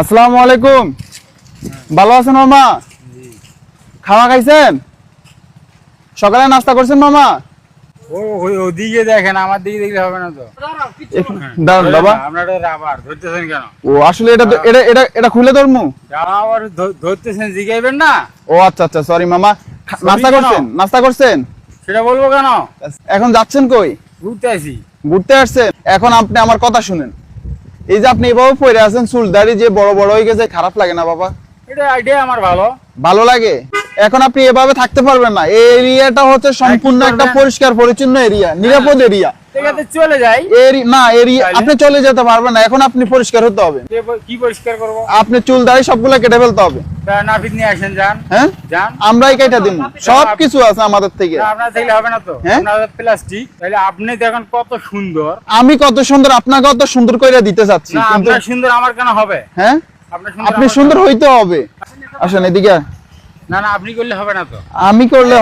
আসসালামু আলাইকুম। ভালো আছেন মামা? খাওয়া খাইছেন? সকালে নাস্তা করছেন মামা? ও ওদিকে দেখেন আমার দিকে দেখলে হবে না তো। দাঁড়ান বাবা। আপনার রাবার ধরতেছেন কেন? ও আসলে এটা এটা এটা এটা খুলে ধরমু। রাবার ধরতেছেন জিগাইবেন না? ও আচ্ছা আচ্ছা সরি মামা। নাস্তা করছেন? নাস্তা করছেন? সেটা বলব কেন? এখন যাচ্ছেন কই? ঘুরতে আসি। ঘুরতে আসছেন? এখন আপনি আমার কথা শুনেন। এই যে আপনি এভাবে পড়ে আছেন চুল দাড়ি যে বড় বড় হয়ে গেছে খারাপ লাগে না বাবা? এটা আইডিয়া আমার ভালো। ভালো লাগে? এখন আপনি এভাবে থাকতে পারবেন না। এই এরিয়াটা হচ্ছে সম্পূর্ণ একটা পরিষ্কার পরিচ্ছন্ন এরিয়া নিরাপদ এরিয়া। চলে যাই। না এরিয়া আপনি চলে যেতে পারবেন না এখন আপনি পরিষ্কার হতে হবে। কি পরিষ্কার করব? আপনি চুল দাড়ি সবগুলো কেটে ফেলতে হবে। নাপিত নিয়ে আসেন যান। হ্যাঁ? যান। আমরাই কেটে দিব সব কিছু আছে আমাদের থেকে। আপনার থাকলে হবে না তো? হ্যাঁ? প্লাস্টিক। তাহলে আপনি দেখেন কত সুন্দর। আমি কত সুন্দর আপনাকে কত সুন্দর করে দিতে চাচ্ছি কিন্তু সুন্দর আমার কেন হবে? হ্যাঁ? আপনি সুন্দর হইতে হবে। আসেন এদিকে না না আপনি করলে হবে না তো। আমি করলে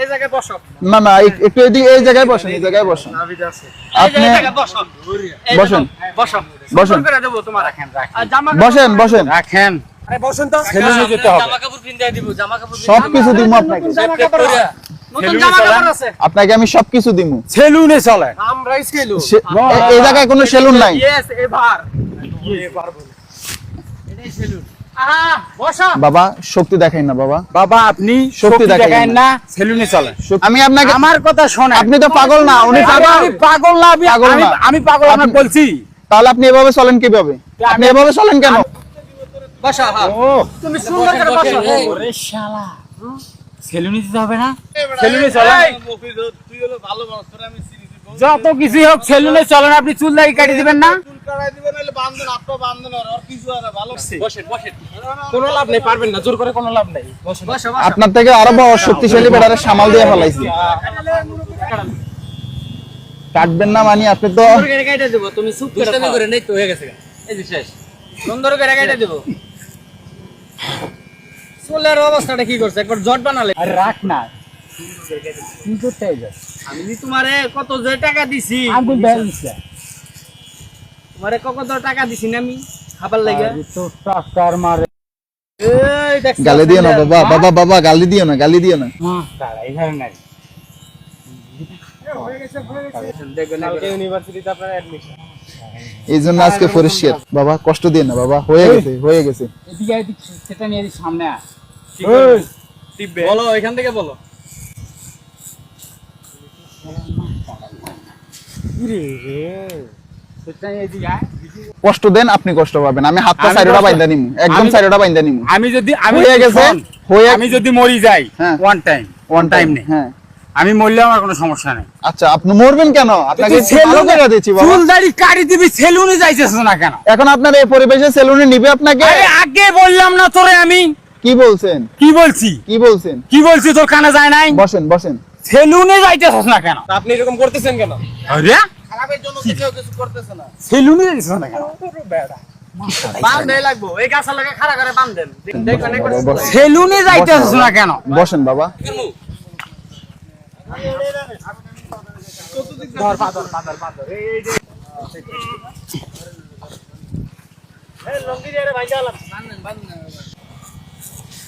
এই জায়গায় বসো। না না একটু এদিকে এই জায়গায় বসেন এই জায়গায় বসেন। আপনি বসো। বসেন। বসেন। করে দেবো তোমার রাখেন রাখেন। বসেন বসেন। রাখেন। বসেন তো। সেলুনে যেতে হবে। জামা কাপড় পিন্দাই দিব জামা কাপড় সব কিছু দিব। আপনাকে। জামা কাপড় আপনাকে আমি সব কিছু দিব সেলুনে চলে এই জায়গায় কোনো সেলুন নাই। ইয়েস এবার। আহা বসো বাবা শক্তি দেখাই না বাবা। বাবা আপনি শক্তি না। সেলুনে চলে শক্তি- আমি আপনাকে আমার কথা শোনেন। আপনি তো পাগল না উনি পাগল। না আমি আমি- না। আমি পাগল বলছি। তাহলে আপনি এভাবে চলেন কীভাবে? আপনি এভাবে চলেন কেন? বসো হ্যাঁ। তুমি সুন্দর করে বসো ওরে শালা। সেলুনে দিতে হবে না? সেলুনে চলে তুই হলো ভালো মানুষ তোর আমি চিনি যত কিছু হোক সেলুনে চলেন। আপনি চুল দাড়ি কাটি দিবেন না চুল কাটাই দিবেন নাহলে বান্ধন আপনি বান্ধন আর আর কিছু আর ভালো বসেন বসেন। কোনো লাভ নেই পারবেন না জোর করে কোনো লাভ নেই। বসো বসো। আপনার থেকে আরও বড় শক্তিশালী বেড়ারে সামাল দিয়ে ফেলাইছি। কাটবেন না মানে আপনি তো সুন্দর দেব তুমি চুপ করে করে নেই তো হয়ে গেছে এই যে শেষ। সুন্দর করে কাইটা দেব। চুলের অবস্থাটা কি করছে? একবার জট বানালে। আরে রাখ না। আমি তোমারে কত যে টাকা দিছি। আমি ব্যালেন্স তোমারে কত টাকা দিছি না আমি? খাবার লাগে। তো টাকার মারে। গালি দিও না বাবা বাবা বাবা গালি দিও না গালি দিও না। এই জন্য আজকে পরিষ্কার বাবা। কষ্ট দিও না বাবা হয়ে গেছে হয়ে গেছে। সেটা নিয়ে সামনে বলো এখান থেকে বলো। আয় কষ্ট দেন আপনি কষ্ট পাবেন। আমি হাতটা সাইডটা বাইন্দা নিমু একদম সাইডটা বাইন্দা নিমু। আমি যদি আমি হয়ে গেছে, হয়ে- আমি যদি মরি যাই। ওয়ান টাইম ওয়ান টাইম নেই। হ্যাঁ। আমি মরলে আমার কোনো সমস্যা নেই। আচ্ছা আপনি মরবেন কেন? আপনাকে ভালো করে দিচ্ছি বাবা। চুল দাড়ি কাটি দিবি সেলুনে যাইতেছ না কেন? এখন আপনার এই পরিবেশে সেলুনে নিবে আপনাকে? আরে আগে বললাম না তোরে আমি। কি বলছেন? কি বলছি? কি বলছেন? কি বলছি তোর কানে যায় নাই? বসেন বসেন। সেলুনে যাইতেছ না কেন? আপনি এরকম করতেছেন কেন? আরে খারাপের জন্য কেউ কিছু করতেছে না। সেলুনে যাইতেছ না কেন? বান্ধে লাগবো। এই গাছের লাগে খাড়া করে বান্ধেন দেখবেন একবার সেলুনে যাইতেছ না কেন? বসেন বাবা।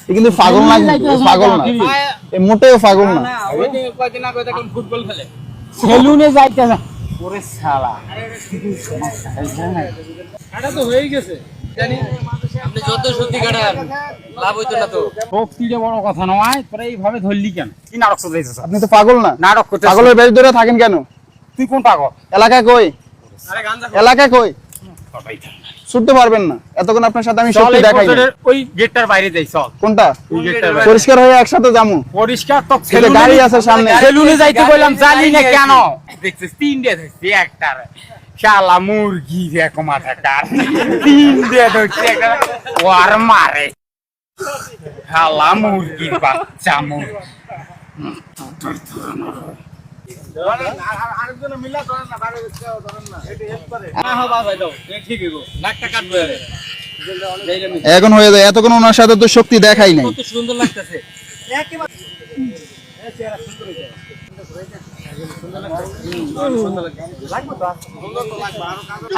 কিন্তু পাগল না পাগল না। মোটেও পাগল না। ফুটবল খেলে। সেলুনে যাইতেছ ওরে শালা। এটা তো হয়েই গেছে। জানি আপনি যত সত্যি কাটান লাভ হইতো না তো। শক্তিটা বড় কথা নয় তোরা এইভাবে ধরলি কেন? কি নাটক চলতেছিস আপনি তো পাগল না। নাটক করতে পাগলের বেশ ধরে থাকেন কেন? তুই কোন পাগল? এলাকায় কই? এলাকায় কই? ছুটতে পারবেন না। এতক্ষণ আপনার সাথে আমি সত্যি দেখাই ওই গেটটার বাইরে যাই চল। কোনটা? পরিষ্কার হয়ে একসাথে যামু। পরিষ্কার তো যে গাড়ি আছে সামনে। সেলুনে যাইতে কইলাম জানি না কেন। দেখছিস তিনটে ধরছি একটার শালা মুরগি দেখো মাথাটার তিনটে ধরছি একটা। ওয়ার মারে। শালা মুরগির বাচ্চা মুরগি। এখন হয়ে যায় এতক্ষণ ওনার সাথে তো শক্তি দেখাই নাই। সুন্দর লাগতেছে।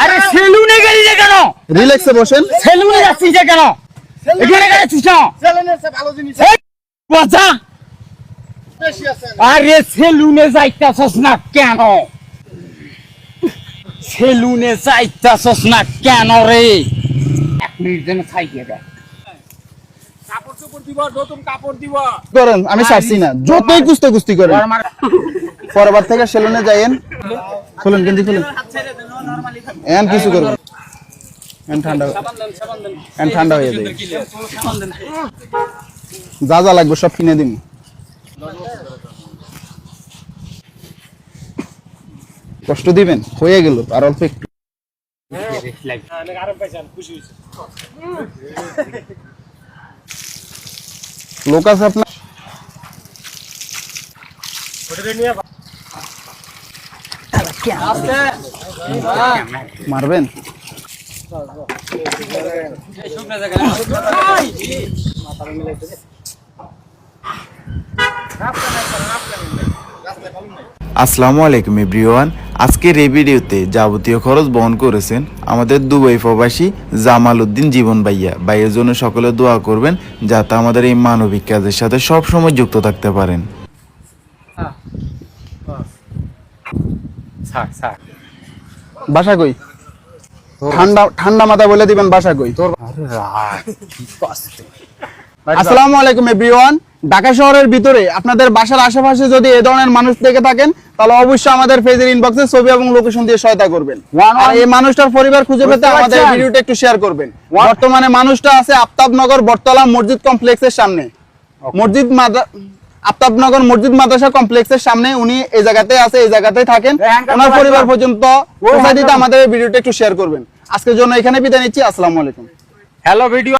আরে সেলুনে গেলি যে কেন? রিল্যাক্সে বসেন। সেলুনে যাচ্ছিস যে কেন? এখানে গেছিস না? চ্যালেঞ্জের ভালো জিনিস বাজা বেশি আছে আরে সেলুনে যাইতাছস না কেন? সেলুনে যাইতাছস না কেন রে? এক মিনিট যেন খাইয়ে দেয়। কাপড় চোপড় দিব নতুন কাপড় দিব। করেন আমি ছাড়ছি না। যতই কুস্তে কুস্তি করেন। আমার পরবার থেকে সেলুনে যাইয়েন। খুলুন গেঞ্জি খুলুন। এন কিছু করবেন। এন ঠান্ডা এন ঠান্ডা হয়ে দেন যা যা লাগবে সব কিনে দিন। কষ্ট দিবেন হয়ে গেল আর অল্প একটু। লোক আছে আপনার? মারবেন? আসসালামু আলাইকুম এভরিওয়ান। আজকের এই ভিডিওতে যাবতীয় খরচ বহন করেছেন আমাদের দুবাই প্রবাসী জামাল উদ্দিন জীবন ভাইয়া। ভাইয়ের জন্য সকলে দোয়া করবেন যাতে আমাদের এই মানবিক কাজের সাথে সব সময় যুক্ত থাকতে পারেন। বাসা কই? ঠান্ডা ঠান্ডা মাথা বলে দিবেন বাসা কই? আসসালামু আলাইকুম এভরিওয়ান। ঢাকা শহরের ভিতরে আপনাদের বাসার আশেপাশে যদি এই ধরনের মানুষ থেকে থাকেন তাহলে অবশ্যই আমাদের পেজের ইনবক্সে ছবি এবং লোকেশন দিয়ে সহায়তা করবেন। আর এই মানুষটার পরিবার খুঁজে পেতে আমাদের ভিডিওটা একটু শেয়ার করবেন। বর্তমানে মানুষটা আছে আফতাবনগর বটতলা মসজিদ কমপ্লেক্সের সামনে। মসজিদ মাদ্রা আফতাবনগর মসজিদ মাদ্রাসা কমপ্লেক্সের সামনে উনি এই জায়গাতে আছে এই জায়গাতেই থাকেন। ওনার পরিবার। পর্যন্ত সোসাইটিতে হ্যাঁ। আমাদের ভিডিওটা একটু শেয়ার করবেন। আজকের জন্য এখানে বিদায় নিচ্ছি আসসালামু আলাইকুম। Hello video